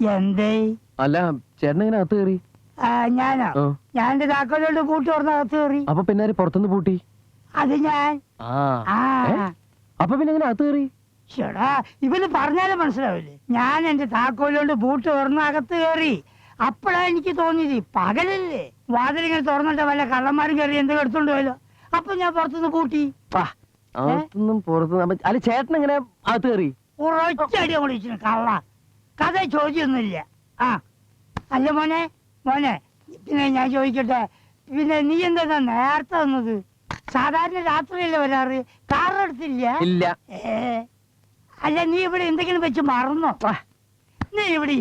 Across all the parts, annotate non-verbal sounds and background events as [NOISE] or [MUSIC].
എന്തേ? അല്ല ചേട്ടൻ ഇങ്ങനെ അകത്ത് കയറി? ആ, ഞാനോ? ആ. ഞാൻ എന്റെ താക്കോലോട് കൂട്ടി തുറന്ന് അകത്ത് കയറി. അപ്പൊ പിന്നെ ആര് പുറത്തുനിന്ന് പൂട്ടി? അത് ഞാൻ. ആ. ആ. ഏ? അപ്പൊ പിന്നെ എങ്ങനെ അകത്ത് കയറി? ചേടാ ഇവന് പറഞ്ഞാലും മനസ്സിലാവില്ലേ? ഞാൻ എന്റെ താക്കോലോണ്ട് ബൂട്ട് തുറന്ന് അകത്ത് കയറി. അപ്പോഴാ എനിക്ക് തോന്നിയത്. പകലല്ലേ? വാതിലിങ്ങനെ തുറന്നിട്ട് വല്ല കള്ളന്മാരും കയറി എന്തെങ്കിലും എടുത്തോണ്ട് പോയല്ലോ. അപ്പൊ ഞാൻ പുറത്തുനിന്ന് കൂട്ടി. വാ, അകത്തുനിന്നും പുറത്തുനിന്നും അപ്പൊ- അല്ല ചേട്ടൻ എങ്ങനെ അകത്ത് കയറി? ഉറച്ചടി വിളിച്ചിന് കള്ള. കഥ ചോദ്യമൊന്നുമില്ല ആ. അല്ല മോനെ മോനെ പിന്നെ ഞാൻ ചോദിക്കട്ടെ. പിന്നെ നീ എന്താ നേരത്തെ വന്നത്? സാധാരണ രാത്രിയല്ലേ വരാറ്? കാറെടുത്തില്ല ഇല്ല. ഏ. അല്ല നീ ഇവിടെ എന്തെങ്കിലും വെച്ച് മറന്നോ? നീ ഇവിടെ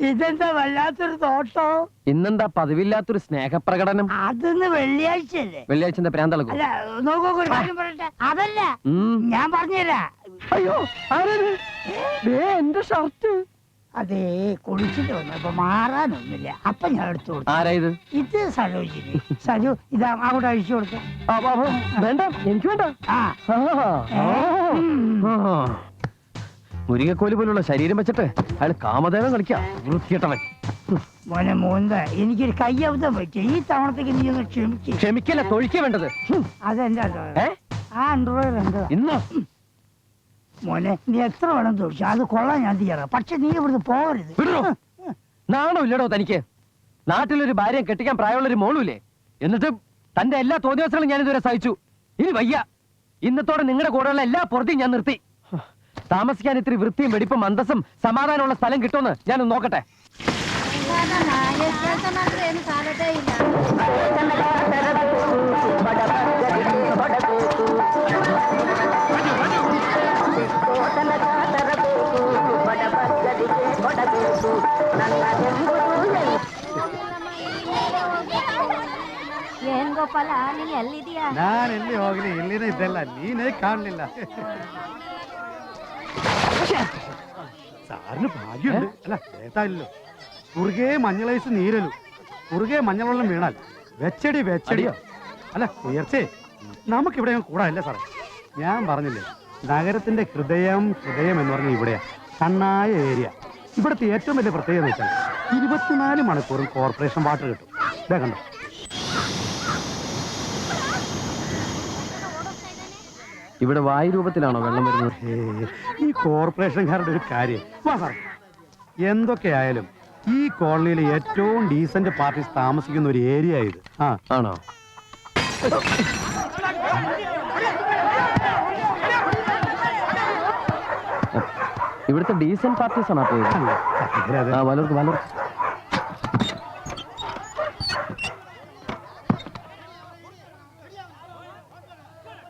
ഇതെന്താ വല്ലാത്തൊരു തോട്ടോ? ഇന്നെന്താ പതിവില്ലാത്തൊരു സ്നേഹപ്രകടനം? അതൊന്ന് വെള്ളിയാഴ്ചയല്ലേ? വെള്ളിയാഴ്ച എന്താ പ്രാന്തളക്കും അല്ല നോക്കൂ ഒരു കാര്യം പറയട്ടെ. അതല്ല ഉം. ഞാൻ പറഞ്ഞില്ല അയ്യോ? ദേ, എന്റെ ഷർട്ട്. അതേ കുളിച്ചിട്ട് വന്നപ്പോ മാറാനൊന്നുമില്ല. അപ്പൊ ഞാൻ എടുത്തു കൊടുത്തു. ആരാ ഇത്? സരോജിനി ഇത് ഇതാ അങ്ങോട്ട് അഴിച്ചു കൊടുക്കാം. ആ, ആ, ആ, വേണ്ട എനിക്ക് വേണ്ട. ആ. ആ. മുരിങ്ങക്കോൽ പോലുള്ള ശരീരം വെച്ചിട്ട് അയാൾ കാമദേവൻ കളിക്കാം. വൃത്തിയിട്ടവൻ മോനെ മോന്ത എനിക്കൊരു കയ്യബദ്ധം പറ്റി ഈ തവണത്തേക്ക് നീ ഒന്ന് ക്ഷമിക്കും. ക്ഷമിക്കല്ല തൊഴിക്ക വേണ്ടത്. അതെന്താ ഏ? ആ അണ്ടർവെയർ എന്താ ഇന്നോ? മോനെ നീ എത്ര വേണം തൊഴിച്ചു? അത് കൊള്ളാൻ ഞാൻ തീരാ പക്ഷെ നീ ഇവിടുന്ന് പോകരുത് വിടറോ? നാണോ ഇല്ലടോ തനിക്ക്. നാട്ടിലൊരു ഭാര്യയെ കെട്ടിക്കാൻ പ്രായമുള്ളൊരു മോളുമില്ലേ എന്നിട്ട് തന്റെ എല്ലാ തോന്നിവസങ്ങളും ഞാൻ ഇതുവരെ സഹിച്ചു. ഇനി വയ്യ. ഇന്നത്തോടെ നിങ്ങളുടെ കൂടെയുള്ള എല്ലാ പുറത്തെയും ഞാൻ നിർത്തി. താമസിക്കാൻ ഇത്തിരി വൃത്തിയും വെടിപ്പും അന്തസ്സും സമാധാനമുള്ള സ്ഥലം കിട്ടുമെന്ന് ഞാനൊന്ന് നോക്കട്ടെ ಏನ್ ಗೋಪಾಲ ನೀನ್ ಎಲ್ಲಿದೀಯಾ ನಾನು ಎಲ್ಲಿ ಹೋಗ್ಲಿ ಇಲ್ಲಿನೇ ಇದ್ದಲ್ಲ ನೀನೇ ಕಾಣಲಿಲ್ಲ സാറിന് ഭാഗ്യമുണ്ട്. അല്ല കേട്ടാലോ കുറുകെ മഞ്ഞളൈസ് നീരലു കുറുകെ മഞ്ഞളെല്ലാം വീണാൽ വെച്ചടി വെച്ചടിയോ. അല്ല ഉയർച്ചേ നമുക്കിവിടെ കൂടാല്ല സാറേ? ഞാൻ പറഞ്ഞില്ലേ നഗരത്തിന്റെ ഹൃദയം ഹൃദയം എന്ന് പറഞ്ഞാൽ ഇവിടെയാ. കണ്ണായ ഏരിയ. ഇവിടുത്തെ ഏറ്റവും വലിയ പ്രത്യേകത എന്ന് വെച്ചാൽ ഇരുപത്തിനാല് മണിക്കൂറും കോർപ്പറേഷൻ വാട്ടർ കിട്ടും. ഇതേ കണ്ടോ? ഇവിടെ വായു രൂപത്തിലാണോ വെള്ളം വരുന്നത്? ഈ കോർപ്പറേഷൻകാരുടെ ഒരു കാര്യം. വാ എന്തൊക്കെയായാലും ഈ കോളനിയിലെ ഏറ്റവും ഡീസന്റ് പാർട്ടീസ് താമസിക്കുന്ന ഒരു ഏരിയ ഇത്. ആ. ആണോ? ഇവിടുത്തെ ഡീസന്റ് പാർട്ടീസ് ആണോ പോയത്? ആ വലർക്ക് വലർക്ക്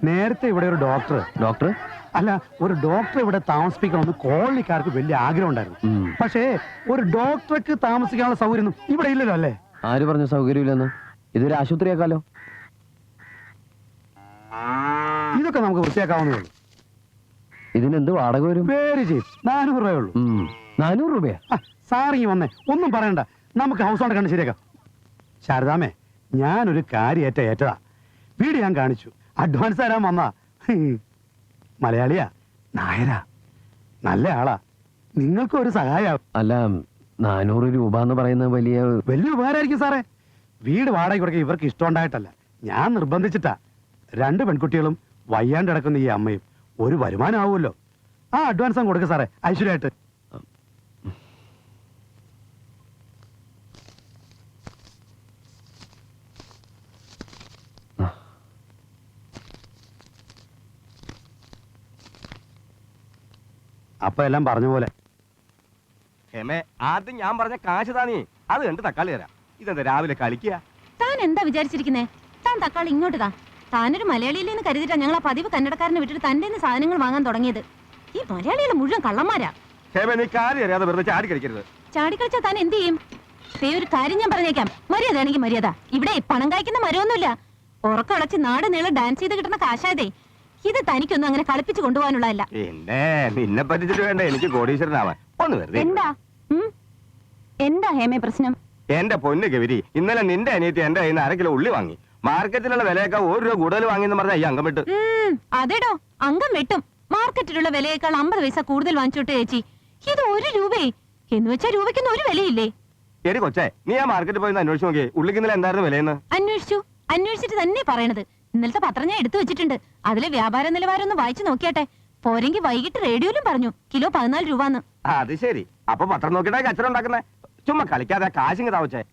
നേരത്തെ ഇവിടെ ഒരു ഡോക്ടർ ഡോക്ടർ? അല്ല ഒരു ഡോക്ടർ ഇവിടെ താമസിപ്പിക്കണമെന്ന് കോളനിക്കാർക്ക് വലിയ ആഗ്രഹം ഉണ്ടായിരുന്നു. പക്ഷേ ഒരു ഡോക്ടർക്ക് താമസിക്കാനുള്ള സൗകര്യം ഇവിടെ ഇല്ലല്ലോ അല്ലേ? ആര് പറഞ്ഞു സൗകര്യമില്ലെന്ന്? ഇതൊരു ആശുപത്രിയാക്കാലോ? ഇതൊക്കെ നമുക്ക് വൃത്തിയാക്കാവുന്നേ ഉള്ളൂ. ഇതിനെന്ത് വാടക വരും? പേര് ചെയ്യും. നാനൂറ് രൂപയേ ഉള്ളൂ. നാനൂറ് രൂപയാ? സാറി സാറിങ്ങി വന്നേ. ഒന്നും പറയണ്ട. നമുക്ക് ഹൗസ് ഓണർ കണ്ട് ശരിയാക്കാം. ശാരദാമേ ഞാനൊരു കാര്യം ഏറ്റ ഏറ്റതാ. വീട് ഞാൻ കാണിച്ചു. അഡ്വാൻസ് തരാൻ വന്നാ. മലയാളിയാ നായരാ നല്ല ആളാ. നിങ്ങൾക്ക് ഒരു സഹായം. അല്ല നാനൂറ് രൂപ എന്ന് പറയുന്നത് വലിയ വലിയ ഉപകാരമായിരിക്കും സാറേ. വീട് വാടക കൊടുക്കാൻ ഇവർക്ക് ഇഷ്ടമുണ്ടായിട്ടല്ല. ഞാൻ നിർബന്ധിച്ചിട്ടാ. രണ്ട് പെൺകുട്ടികളും വയ്യാണ്ട് കിടക്കുന്ന ഈ അമ്മയും ഒരു വരുമാനം ആവുമല്ലോ. ആ അഡ്വാൻസ് അങ്ങ് കൊടുക്കുക സാറേ ഐശ്വര്യമായിട്ട്. അപ്പൊ എല്ലാം പറഞ്ഞ പോലെ. ഹേമേ ആദ്യം ഞാൻ പറഞ്ഞ കാശ് താ നീ. അത് കണ്ട് തക്കാളി തരാം. ഇതെന്താ രാവിലെ കളിക്കുക? താൻ എന്താ വിചാരിച്ചിരിക്കുന്നേ? താൻ തക്കാളി ഇങ്ങോട്ട് താ. താനൊരു മലയാളിയിലെന്ന് കരുതിട്ടാ ഞങ്ങൾ ആ പതിവ് കന്നടക്കാരനെ വിട്ടിട്ട് തന്റെ സാധനങ്ങൾ വാങ്ങാൻ തുടങ്ങിയത്. ഈ മലയാളികളെ മുഴുവൻ കള്ളന്മാരാ. ഹേമേ നീ കാര്യം അറിയാതെ വെറുതെ ചാടി കളിക്കരുത്. ചാടിക്കളിച്ചാ താൻ എന്ത് ചെയ്യും? ദേ ഒരു കാര്യം ഞാൻ പറഞ്ഞേക്കാം. മര്യാദയാണെങ്കിൽ മര്യാദ. ഇവിടെ പണം കായ്ക്കുന്ന മരമൊന്നുമില്ല. ഉറക്കടച്ച് നാട് നീളം ഡാൻസ് ചെയ്ത് കിട്ടുന്ന കാശായതേ. ഇത് തനിക്കൊന്നും അങ്ങനെ കളിപ്പിച്ചു കൊണ്ടുപോകാനുള്ളതല്ല. പിന്നെ നിന്നെ പറ്റിച്ചിട്ട് വേണ്ട എനിക്ക് കോടീശ്വരനാവാൻ. ഒന്ന് വെറുതെ എന്താ? ഉം? എന്താ ഹേമേ പ്രശ്നം? എന്റെ പൊന്ന് ഗവിരി ഇന്നലെ നിന്റെ അനിയത്തി എന്റെ കയ്യിൽ നിന്ന് അര കിലോ ഉള്ളി വാങ്ങി. മാർക്കറ്റിലുള്ള വിലയൊക്കെ ഒരു രൂപ കൂടുതൽ വാങ്ങിയെന്ന് പറഞ്ഞാൽ ഈ അംഗം വിട്ട്. ഉം, അതെടോ അംഗം വെട്ടും. മാർക്കറ്റിലുള്ള വിലയേക്കാൾ അമ്പത് പൈസ കൂടുതൽ വാങ്ങിച്ചോട്ട് ചേച്ചി. ഇത് ഒരു രൂപയെ എന്ന് വെച്ചാ രൂപയ്ക്കൊന്നും ഒരു വിലയില്ലേ? എടി കൊച്ചേ നീ ആ മാർക്കറ്റിൽ പോയി ഒന്ന് അന്വേഷിച്ച് നോക്കിയേ. ഉള്ളിക്ക് ഇന്നലെ എന്തായിരുന്നു വിലയെന്ന്? അന്വേഷിച്ചു. അന്വേഷിച്ചിട്ട് തന്നെ പറയണത്. ഇന്നലത്തെ പത്രം ഞാൻ എടുത്തു വെച്ചിട്ടുണ്ട്. അതിലെ വ്യാപാര നിലവാരം ഒന്ന് വായിച്ചു നോക്കിയാട്ടെ. പോരെങ്കിൽ വൈകിട്ട് റേഡിയോയിലും പറഞ്ഞു. കിലോ പതിനാല് രൂപന്ന്. ആ, അത് ശരി. അപ്പൊ പത്രം നോക്കിയിട്ടാ കച്ചറ ഉണ്ടാക്കുന്നേ. ചുമ്മാ കളിക്കാതെ കാശിങ് താവച്ചേ.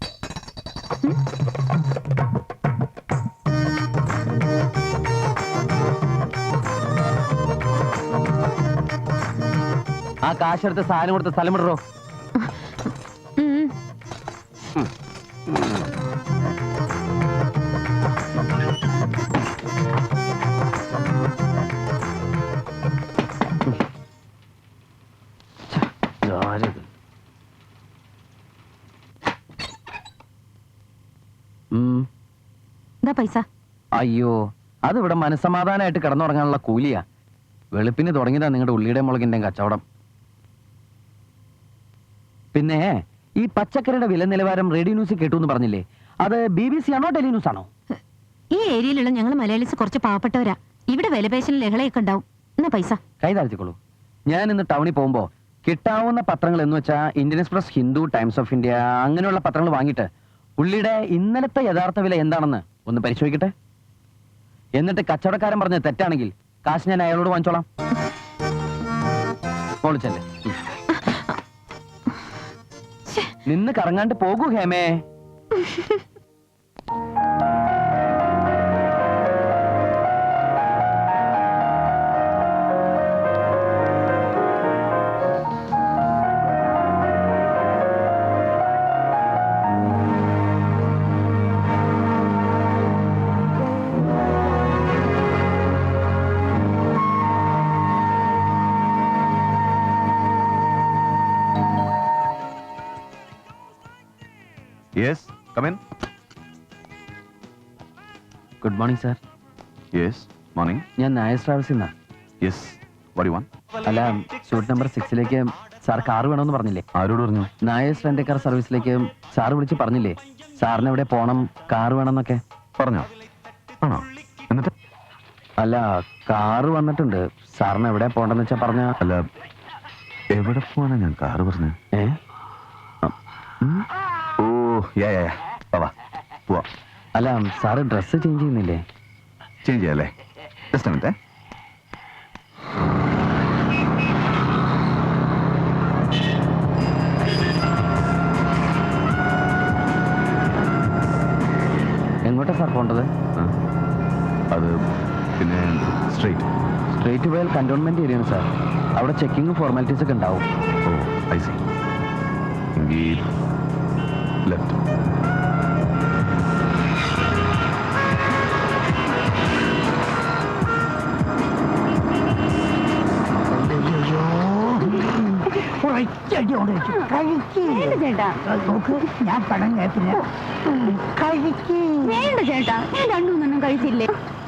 ആ കാശെടുത്ത് സാധനം കൊടുത്ത സ്ഥലം വിടറോ? പൈസ? അയ്യോ അത് ഇവിടെ മനസ്സമാധാനമായിട്ട് കിടന്നുറങ്ങാനുള്ള കൂലിയാ. വെളുപ്പിന് തുടങ്ങിയതാ നിങ്ങളുടെ ഉള്ളിയുടെ മുളകിന്റെ കച്ചവടം. പിന്നെ ഈ പച്ചക്കറിയുടെ വില നിലവാരം റേഡിയോ ന്യൂസിൽ കേട്ടു എന്ന് പറഞ്ഞില്ലേ? അത് ബി ബി സി ആണോ ടെലി ന്യൂസ് ആണോ ഈ ഏരിയയിലുള്ള ഞങ്ങൾ മലയാളീസ് കുറച്ച് പാവപ്പെട്ടവരാ. ഇവിടെ വിലപേശന ലഹളയൊക്കെ ഉണ്ടാവും. എന്നാ പൈസ? കൈ താഴ്ത്തിക്കോളൂ. ഞാൻ ഇന്ന് ടൗണിൽ പോകുമ്പോൾ കിട്ടാവുന്ന പത്രങ്ങൾ എന്ന് വെച്ചാൽ Indian Express Hindu Times of India അങ്ങനെയുള്ള പത്രങ്ങൾ വാങ്ങിയിട്ട് ഉള്ളിയുടെ ഇന്നലത്തെ യഥാർത്ഥ വില എന്താണെന്ന് ഒന്ന് പരിശോധിക്കട്ടെ? എന്നിട്ട് കച്ചവടക്കാരൻ പറഞ്ഞ തെറ്റാണെങ്കിൽ കാശ് ഞാൻ അയാളോട് വാങ്ങിച്ചോളാം. മോളിച്ചല്ലേ ഉം. നിന്ന് കറങ്ങാണ്ട് പോകൂ ഹേമേ. Good morning sir yes morning ഞാൻ നായസ് ട്രാവൽസിൽ നിന്നാണ് യെസ് വടി വൺ അല്ല സൂട്ട് നമ്പർ സിക്സിലേക്ക് സാർ കാർ വേണമെന്ന് പറഞ്ഞില്ലേ? ആരോട് പറഞ്ഞു? നായസ് റെന്റെ കാർ സർവീസിലേക്ക് സാർ വിളിച്ച് പറഞ്ഞില്ലേ? സാറിന് എവിടെ പോണം കാർ വേണമെന്നൊക്കെ പറഞ്ഞോ? ആണോ? എന്നിട്ട്? അല്ല കാർ വന്നിട്ടുണ്ട്. സാറിന് എവിടെ പോണ്ടെന്ന് വെച്ചാ പറഞ്ഞ? അല്ല എവിടെ പോവാനാ ഞാൻ കാർ പറഞ്ഞു? ഏ? ഓ യാ യാ യാ. വാ വാ. പോവാ. അല്ല സാറ് ഡ്രസ്സ് ചേഞ്ച് ചെയ്യുന്നില്ലേ? ചേഞ്ച് ചെയ്യാല്ലേ? ജസ്റ്റ് മിനിറ്റ് എങ്ങോട്ടാ സാർ പോണ്ടത്? അത് പിന്നെ സ്ട്രൈറ്റ് സ്ട്രെയിറ്റ് പോയാൽ കണ്ടോൺമെന്റ് ഏരിയയാണ് സാർ. അവിടെ ചെക്കിങ്ങും ഫോർമാലിറ്റീസ് ഒക്കെ ഉണ്ടാവും. ഓ. ഒറ്റയടി കൊണ്ട് വെച്ചു കഴിക്ക്. ചേട്ടാ. നോക്ക് ഞാൻ പണം കേട്ടില്ല കഴിക്ക്. വേണ്ട ചേട്ടാ ഞാൻ രണ്ടു മൂന്നെണ്ണം കഴിച്ചില്ലേ?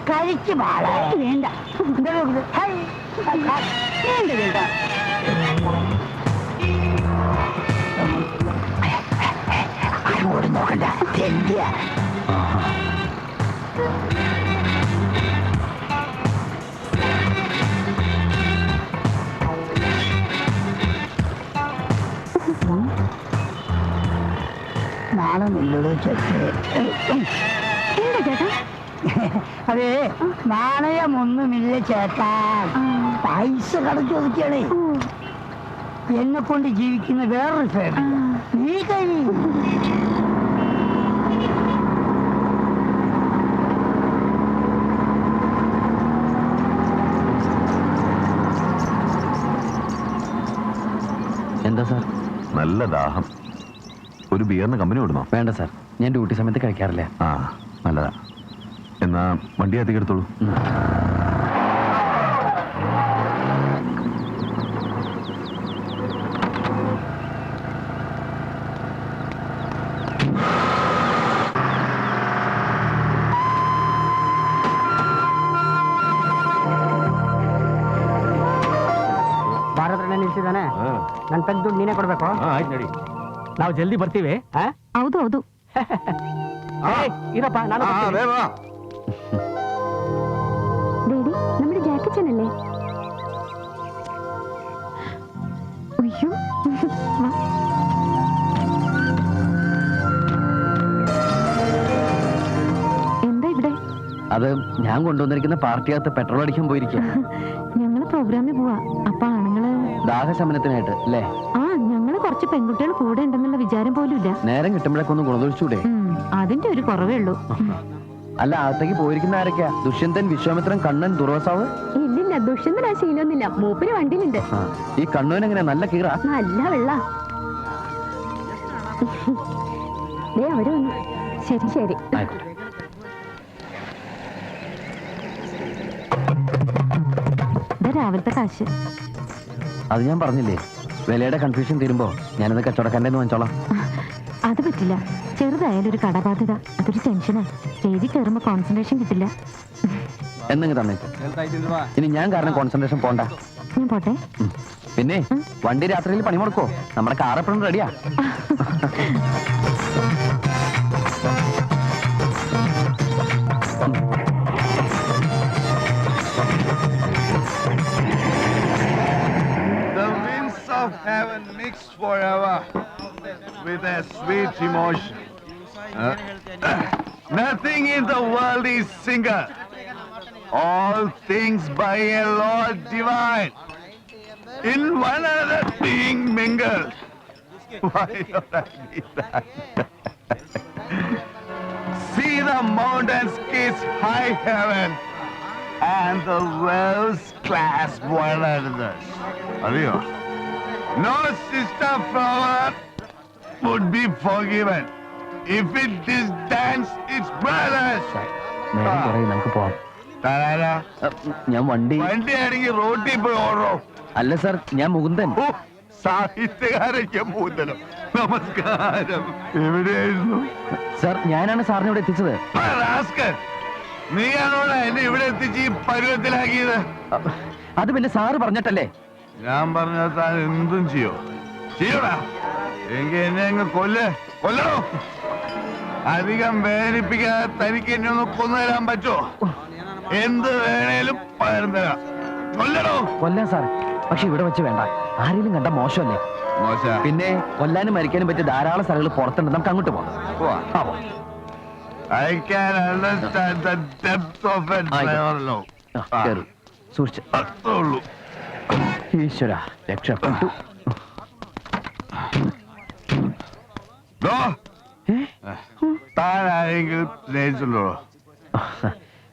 കഴിച്ച് പാളെ വേണ്ട. എന്താ നോക്കുന്നത്? ഹൈ. വേണ്ട ചേട്ടാ. അങ്ങോട്ട് നോക്കണ്ട. തെണ്ടിയ നാളെ നിന്നോട് ചെക്ക് എന്താ ചേട്ടാ? അതെ നാണയമൊന്നുമില്ല ചേട്ടാ. പൈസ കടച്ചു ഒതുക്കിയാണേ എന്നെ കൊണ്ട് ജീവിക്കുന്ന വേറൊരു ഫാമിലി നീ കഴിയും എന്താ സാർ? നല്ല ദാഹം. ഒരു ബിയറിന് കമ്പനി വിടണോ വേണ്ട സാർ ഞാൻ ഡ്യൂട്ടി സമയത്ത് കഴിക്കാറില്ല ആ നല്ലതാ എന്നാ വണ്ടി അധികം എടുത്തോളൂ ഉം. ಭಾರತ ನಿಲ್ಸಿದಾನೆ ನನ್ನ ತೆಗೆದು ದುಡ್ಡು ನೀನೇ ಕೊಡ್ಬೇಕು ಆಯ್ತು ನಡಿ ನಾವು ಜಲ್ದಿ ಬರ್ತೀವಿ ಹೌದು ಹೌದು ഇതപ്പാ ആ, ആ, വേഗം വാ. ഡേഡി നമ്മുടെ ജാക്കച്ചനല്ലേ അയ്യോ വാ. എന്താ ഇവിടെ അത് ഞാൻ കൊണ്ടുവന്നിരിക്കുന്ന പാർട്ടിയകത്ത് പെട്രോൾ അടിക്കാൻ പോയിരിക്കുക ഞങ്ങള് പ്രോഗ്രാമിന് പോവാ അപ്പൊ ആണുങ്ങള് ദാഹശമനത്തിനായിട്ട് അല്ലേ ആ ഞങ്ങള് കുറച്ച് പെൺകുട്ടികൾ കൂടെ ഉണ്ടെന്നുള്ള വിചാരം പോലും ഇല്ല. നേരം കിട്ടുമ്പോഴൊക്കെ ഒന്ന് ഗുണദോഷിച്ചൂടെ? അതിന്റെ ഒരു കുറവേ ഉള്ളൂ. അല്ല അകത്തേക്ക് പോയിരിക്കുന്ന ആരൊക്കെയാ? ദുഷ്യന്തൻ വിശ്വാമിത്രൻ കണ്ണൻ ദുർവസാവ്? ഇല്ലില്ല ആ ശീലമൊന്നുമില്ല. മൂപ്പര് വണ്ടിയിലുണ്ട്. ഈ കണ്ണൂൻ എങ്ങനെ നല്ല കീറ? നല്ല വെള്ള. ദേ അവർ വന്നു. ശരി ശരി. രാവിലത്തെ കാശ്. അത് ഞാൻ പറഞ്ഞില്ലേ? വിലയുടെ കൺഫ്യൂഷൻ തീരുമ്പോ ഞാനത് കച്ചവടക്കാരന്റെ വാങ്ങിച്ചോളാം. അത് പറ്റില്ല. ചെറുതായാലും ഒരു കടബാധ്യത. അതൊരു ടെൻഷനാ സ്റ്റേജിൽ കയറുമ്പോ കോൺസെൻട്രേഷൻ കിട്ടില്ല. എന്നെങ്കിൽ തന്നെ ഇനി ഞാൻ കാരണം കോൺസെൻട്രേഷൻ പോണ്ട. ഞാൻ പോട്ടെ. പിന്നെ വണ്ടി രാത്രിയിൽ പണി മുടക്കോ നമ്മുടെ കാർ എപ്പോഴും റെഡിയാ sticks forever with a sweet emotion. Uh, [CLEARS THROAT] nothing in the world is single. All things by a Lord divine. In one other being mingled. [LAUGHS] Why do I need that? [LAUGHS] See the mountains kiss high heaven and the worlds clasp one another. Adios. No sister flower would be forgiven. If it disdains its brothers. നേരം കുറേ നമുക്ക് പോവാം. താരാ ഞാൻ വണ്ടി വണ്ടിയാണെങ്കിൽ റോട്ടിൽ പോയി ഓടോ. അല്ല സാർ ഞാൻ മുകുന്ദൻ. ഓ സാഹിത്യകാരയ്ക്ക് മൂതനം നമസ്കാരം. എവിടെയായിരുന്നു? സാർ ഞാനാണ് സാറിനെ ഇവിടെ എത്തിച്ചത്. ആ, റാസ്കൽ. നീയാണോടാ എന്നെ ഇവിടെ എത്തിച്ച് ഈ പരുവത്തിലാക്കിയത്? അ, അത് പിന്നെ സാറ് പറഞ്ഞിട്ടല്ലേ? ഞാൻ പറഞ്ഞാൽ താൻ എന്തും ചെയ്യോ? ചെയ്യൂടാ. എങ്കിൽ എന്നെ അങ്ങ് കൊല്ലേ. കൊല്ലണോ അധികം വേദനിപ്പിക്കാതെ തനിക്ക് എന്നെ ഒന്ന് കൊന്നുതരാൻ പറ്റുമോ എന്ത് വേണേലും പകരം തരാം. കൊല്ലണോ കൊല്ലാൻ സാർ പക്ഷെ ഇവിടെ വെച്ച് വേണ്ട. ആരെങ്കിലും കണ്ട മോശമല്ലേ? മോശ. പിന്നെ കൊല്ലാനും മരിക്കാനും പറ്റിയ ധാരാളം സ്ഥലങ്ങൾ പുറത്തുണ്ട്. നമുക്ക് അങ്ങോട്ട് പോകാം. പോവാം. I can understand the depth of a driver law. ആ, അത്രേ ഉള്ളൂ. ഈശ്വര രക്ഷപ്പെട്ടു. ദോ, താൻ ആരെങ്കിലും സ്നേഹിച്ചുള്ളൂ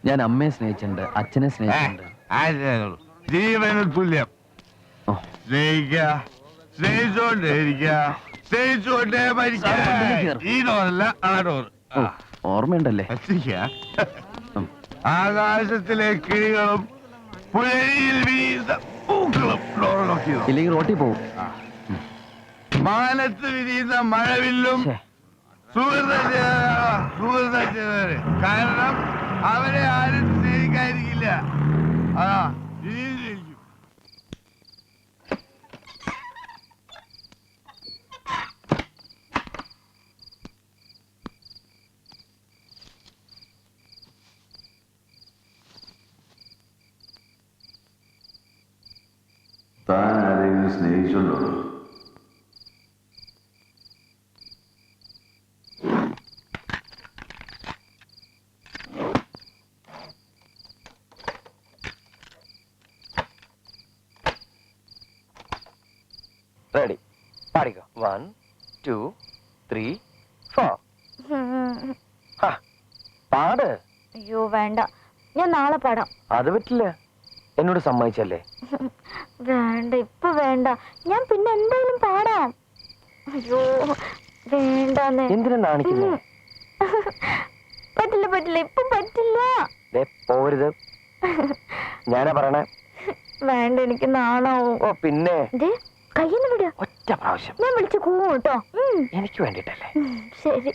ഞാൻ അമ്മയെ സ്നേഹിച്ചിട്ടുണ്ട് അച്ഛനെ സ്നേഹിച്ചിട്ടുണ്ട്. ജീവന തുല്യം. ഓ, സ്നേഹിക്കുക സ്നേഹിച്ചോണ്ടേ. ഈ ഡോറല്ല ആ ഡോർ ഓർമ്മയുണ്ടല്ലേ? ആകാശത്തിലെ കിഴികളും പുഴയിൽ നോക്കിയതോ ഇല്ലെങ്കിൽ റോട്ടിൽ പോകും മാനത്ത് വിരിയുന്ന മഴവില്ലും കാരണം അവരെ ആരും സ്നേഹിക്കാതിരിക്കില്ല. അതാ ഇനിയും സ്നേഹിക്കും താൻ സ്നേഹിച്ചുണ്ടോ റെഡി പാടിക്കോ. വൺ ടു ത്രീ ഫോർ പാട്. അയ്യോ വേണ്ട. ഞാൻ നാളെ പാടാം. അത് പറ്റില്ല. എന്നോട് സമ്മതിച്ചല്ലേ? [LAUGHS] വേണ്ട ഇപ്പൊ വേണ്ട. ഞാൻ പിന്നെ എന്തായാലും പാടാം. അയ്യോ വേണ്ടെന്ന്. എന്തിനാ പറ്റില്ല പറ്റില്ല. ഇപ്പൊ പറ്റില്ല. പോരുത്. ഞാനാ പറയണേ? വേണ്ട എനിക്ക് നാണാവും. ഓ പിന്നെ? കയ്യിന്ന് വിട. ഒറ്റ പ്രാവശ്യം. ഞാൻ വിളിച്ചു കൂവും കേട്ടോ. എനിക്ക് വേണ്ടിട്ടല്ലേ? ശരി.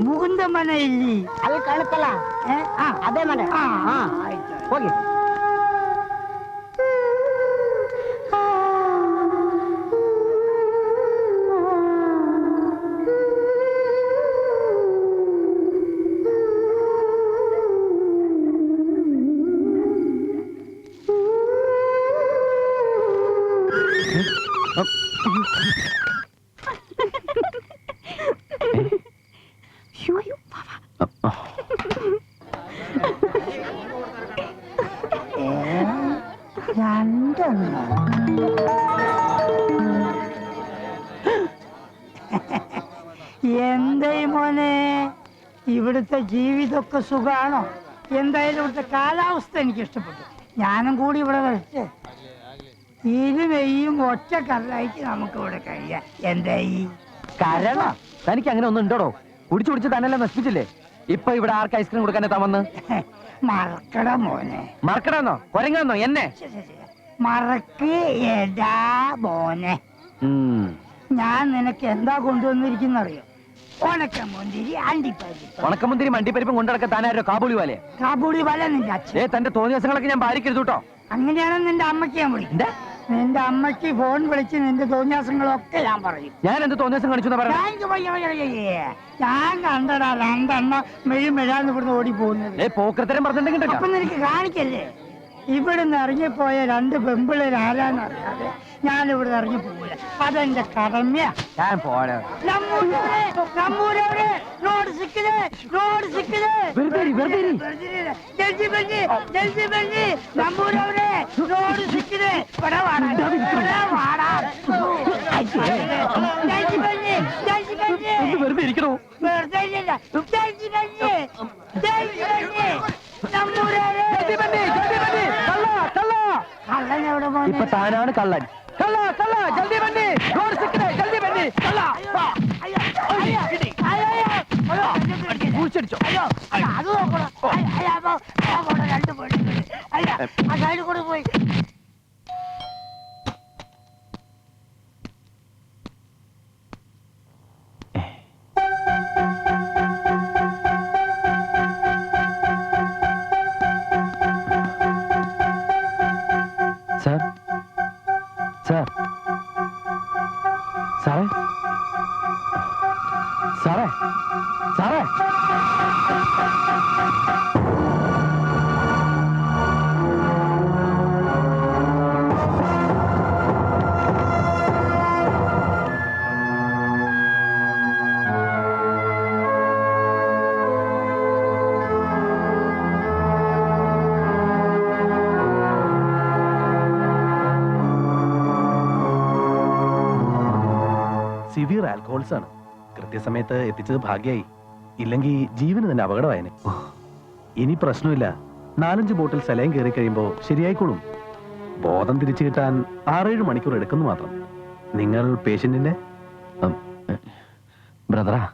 ಮುಗುಂದ ಮನೆ ಇಲ್ಲಿ ಅಲ್ಲಿ ಕಾಣುತ್ತಲ್ಲ ಏ? ಆ, ಅದೇ ಮನೆ ಆ, ಆ, ಆಯ್ತು ಹೋಗಿ രണ്ടെണ്ണം. എന്തായി മോനെ? ഇവിടുത്തെ ജീവിതമൊക്കെ സുഖമാണോ എന്തായാലും ഇവിടുത്തെ കാലാവസ്ഥ എനിക്ക് ഇഷ്ടപ്പെട്ടു ഞാനും കൂടി ഇവിടെ വരട്ടെ. ഇരുമെയ്യും ഒറ്റ കല്ലായിട്ട് നമുക്ക് ഇവിടെ കഴിയാം. എന്തായി? കാരണം തനിക്ക് അങ്ങനെ ഒന്നും ഉണ്ടോടോ? കുടിച്ചു കുടിച്ച് തന്നെല്ലാം നശിപ്പിച്ചില്ലേ? ഇപ്പൊ ഇവിടെ ആർക്ക് ഐസ്ക്രീം കൊടുക്കാനേ താൻ [LAUGHS] മറക്കട മോനെ. മറക്കടാന്നോ? കൊരങ്ങാന്നോ? എന്നെ. മറക്ക് എടാ മോനെ. ഞാൻ നിനക്ക് എന്താ കൊണ്ടുവന്നിരിക്കുന്ന അറിയോ മുന്തിരി അണ്ടിപ്പരിപ്പ്. ഉണക്കമുന്തിരി മണ്ടിപ്പരിപ്പും കൊണ്ടിടക്ക താനാരോ കാബൂളി വാലേ? കാബൂളി വാലേ നിന്റെ അച്ഛൻ. ഏ തന്റെ തോന്നിയ ദിവസങ്ങളൊക്കെ ഞാൻ ഭാര്യക്കെടുത്തു കേട്ടോ. അങ്ങനെയാണെന്ന് നിന്റെ അമ്മയ്ക്ക് ഞാൻ വിളിക്കും എന്താ? നിന്റെ അമ്മയ്ക്ക് ഫോൺ വിളിച്ച് നിന്റെ തോന്നിയാസങ്ങളൊക്കെ ഞാൻ പറയും. ഞാൻ എന്ത് തോന്നിയാസം കാണിച്ചു പറയാം ഞാൻ ഇങ്ങ് വയ്യ, വയ്യ, വയ്യ, വയ്യ. ഞാൻ കണ്ടടാ രണ്ടെണ്ണ മെഴി മെഴാന്ന് ഇവിടുന്ന് ഓടി പോകുന്നത് ഏ പോക്കരത്തരം പറഞ്ഞിട്ടുണ്ടെങ്കിൽ അപ്പൊ നിനക്ക് കാണിക്കല്ലേ? ഇവിടുന്ന് ഇറങ്ങിപ്പോയ രണ്ട് പെമ്പിള്ളേർ ആരാന്നറിയാതെ ഞാൻ ഇവിടെ ഇറങ്ങി പോവില്ല അതെന്റെ കടമയാ ഞാൻ പോരാ നമ്മൂരവരെ, നമ്മൂരവരെ, റോഡ് സിക്കിൽ, റോഡ് സിക്കിൽ. വെറുതെ ഇരി, വെറുതെ ഇരി. ജൽദി ബന്നി. നമ്മൂരവരെ, റോഡ് സിക്കിൽ. ഇവിടെ വാടാ, ഇവിടെ വാടാ. ജൽദി ബന്നി, ജൽദി ബന്നി. ഒന്ന് വെറുതെ ഇരിക്കണോ വെറുതെ ഇരില്ല. ജൽദി ബന്നി, ജൽദി ബന്നി. നമ്മൂരവരെ. കള്ളൻ എവിടെ പോയി? ഇപ്പൊ താനാണ് കള്ളൻ കള്ള കള്ള ജൽദി ബന്നി റോഡ് സിക്കിനെ ജൽദി ബന്നി കള്ള വാ. അയ്യോ, അയ്യോ, അയ്യോ, അയ്യോ. അയ്യോ, കുഴിച്ചടിച്ചോ അയ്യോ അയ്യോ, അത് നോക്കണം അയ്യോ, അയ്യോ, അപ്പൊ, ആൽക്കഹോൾസ് ആണ്. കൃത്യസമയത്ത് എത്തിച്ചത് ഭാഗ്യായി. ഇല്ലെങ്കിൽ ജീവന് തന്നെ അപകടമായനെ. ഇനി പ്രശ്നമില്ല. നാലഞ്ച് ബോട്ടിൽ സലയം കയറി കഴിയുമ്പോൾ ശരിയായിക്കോളും. ബോധം തിരിച്ചു കിട്ടാൻ ആറേഴ് മണിക്കൂർ എടുക്കുന്നു മാത്രം. നിങ്ങൾ പേഷ്യന്റിന്റെ? ബ്രദറാ.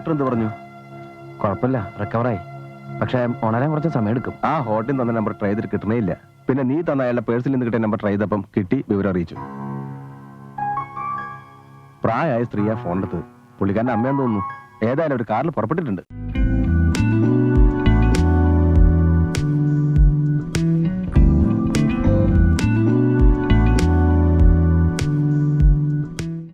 ഡോക്ടർ എന്ത് പറഞ്ഞു? കുഴപ്പമില്ല റിക്കവറായി പക്ഷേ ഉണരാൻ കുറച്ച് സമയം എടുക്കും. ആ ഹോട്ടലിൽ തന്ന നമ്പർ ട്രൈ ചെയ്തിട്ട് കിട്ടണേ ഇല്ല പിന്നെ നീ തന്ന അയാളുടെ പേഴ്സിൽ നിന്ന് കിട്ടിയ നമ്പർ ട്രൈ ചെയ്തപ്പം കിട്ടി വിവരം അറിയിച്ചു. പ്രായമായ സ്ത്രീയാ ഫോണെടുത്ത് പുള്ളിക്കാരന്റെ അമ്മയെന്ന് തോന്നുന്നു. ഏതായാലും ഒരു കാറിൽ പുറപ്പെട്ടിട്ടുണ്ട്.